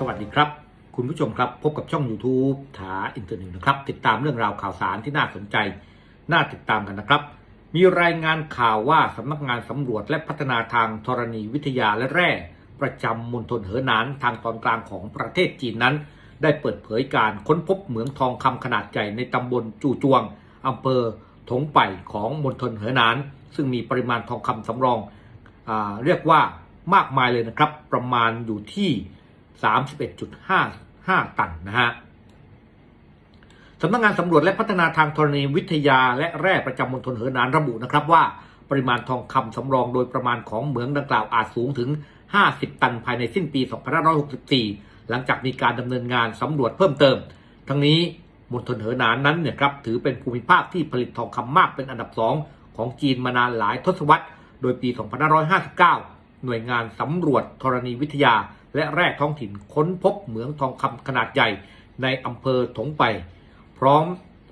สวัสดีครับ คุณผู้ชมครับ พบกับช่อง YouTube ถาอินเตอร์เน็ตนะครับ ติดตามเรื่องราวข่าวสารที่น่าสนใจ น่าติดตามกันนะครับ มีรายงานข่าวว่าสำนักงานสำรวจและพัฒนาทางธรณีวิทยาและแร่ ประจำมณฑลเหอหนานทางตอนกลางของประเทศจีนนั้น ได้เปิดเผยการค้นพบเหมืองทองคำขนาดใหญ่ในตำบลจู่จวงอำเภอถงไปของมณฑลเหอหนาน ซึ่งมีปริมาณทองคำสำรองอเรียกว่ามากมายเลยนะครับ ประมาณอยู่ที่ 31.55 ตันนะฮะสำนักงานสำรวจและพัฒนาทางธรณีวิทยาและแร่ประจำมณฑลเหอหนานระบุนะครับว่าปริมาณทองคำสำรองโดยประมาณของเหมืองดังกล่าวอาจสูงถึง 50 ตันภายในสิ้นปี 2564 หลังจากมีการดำเนินงานสำรวจเพิ่มเติม ทั้งนี้มณฑลเหอหนานนั้นเนี่ยครับถือเป็นภูมิภาคที่ผลิตทองคำมากเป็นอันดับสองของจีนมานานหลายทศวรรษ โดยปี 2559 หน่วยงานสำรวจธรณีวิทยา และแร่ท้องถิ่นค้นพบเหมืองทองคำขนาดใหญ่ในอำเภอถงไป พร้อม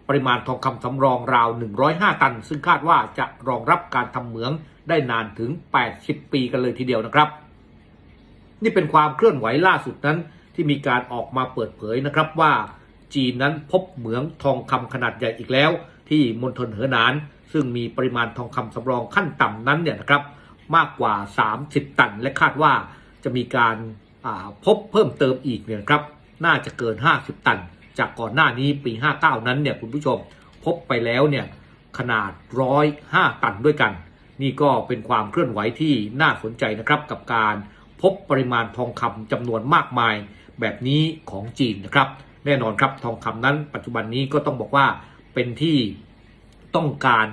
ปริมาณทองคำสำรองราว 105 ตัน ซึ่งคาดว่าจะรองรับการทำเหมืองได้นานถึง 80 ปีกันเลยทีเดียวนะครับ นี่เป็นความเคลื่อนไหวล่าสุดนั้นที่มีการออกมาเปิดเผยนะครับว่า จีนนั้นพบเหมืองทองคำขนาดใหญ่อีกแล้ว ที่มณฑลเหอหนาน ซึ่งมีปริมาณทองคำสำรองขั้นต่ำนั้นเนี่ยนะครับมากกว่า 30 ตัน และคาดว่าจะมีการ พบเพิ่มเติมอีกเนี่ยนะครับน่าจะเกิน 50 ตัน จากก่อนหน้านี้ปี 59 นั้นเนี่ยคุณผู้ชมพบไปแล้วเนี่ยขนาด 105 ตันด้วยกัน นี่ก็เป็นความเคลื่อนไหวที่น่าสนใจนะครับกับการพบปริมาณทองคำจำนวนมากมายแบบนี้ของจีนนะครับ แน่นอนครับทองคำนั้นปัจจุบันนี้ก็ต้องบอกว่าเป็นที่ต้องการ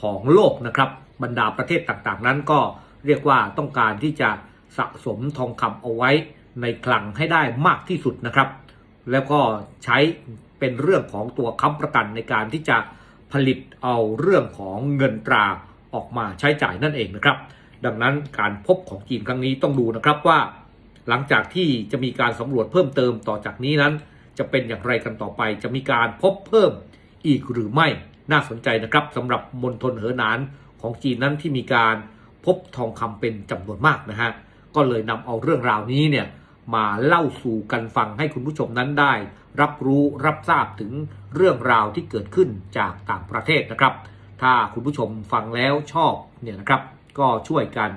ของโลกนะครับ บรรดาประเทศต่างๆ นั้นก็เรียกว่าต้องการที่จะ สะสมทองคำเอาไว้ในคลังให้ได้มากที่สุดนะครับ แล้วก็ใช้เป็นเรื่องของตัวค้ำประกันในการที่จะผลิตเอาเรื่องของเงินตราออกมาใช้จ่ายนั่นเองนะครับ ดังนั้นการพบของจีนครั้งนี้ต้องดูนะครับว่า หลังจากที่จะมีการสำรวจเพิ่มเติมต่อจากนี้นั้น จะเป็นอย่างไรกันต่อไป จะมีการพบเพิ่มอีกหรือไม่น่าสนใจนะครับสำหรับมณฑลเหอหนานของจีนนั้นที่มีการพบทองคำเป็นจำนวนมากนะฮะ ก็เลยนำเอาเรื่องราวนี้เนี่ยมาเล่าสู่กันฟังให้คุณผู้ชมนั้นได้ รับรู้รับทราบถึงเรื่องราวที่เกิดขึ้นจากต่างประเทศนะครับ ถ้าคุณผู้ชมฟังแล้วชอบเนี่ยนะครับก็ช่วยกัน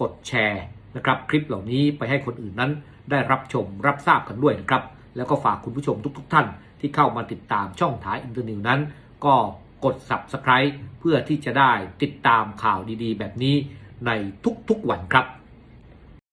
กดแชร์นะครับคลิปเหล่านี้ไปให้คนอื่นนั้นได้รับชมรับทราบกันด้วยนะครับ แล้วก็ฝากคุณผู้ชมทุก ๆท่านที่เข้ามาติดตามช่องถ่ายอินเตอร์นิวนั้น ก็กด subscribe เพื่อที่จะได้ติดตามข่าวดีๆ แบบนี้ในทุกๆวันครับ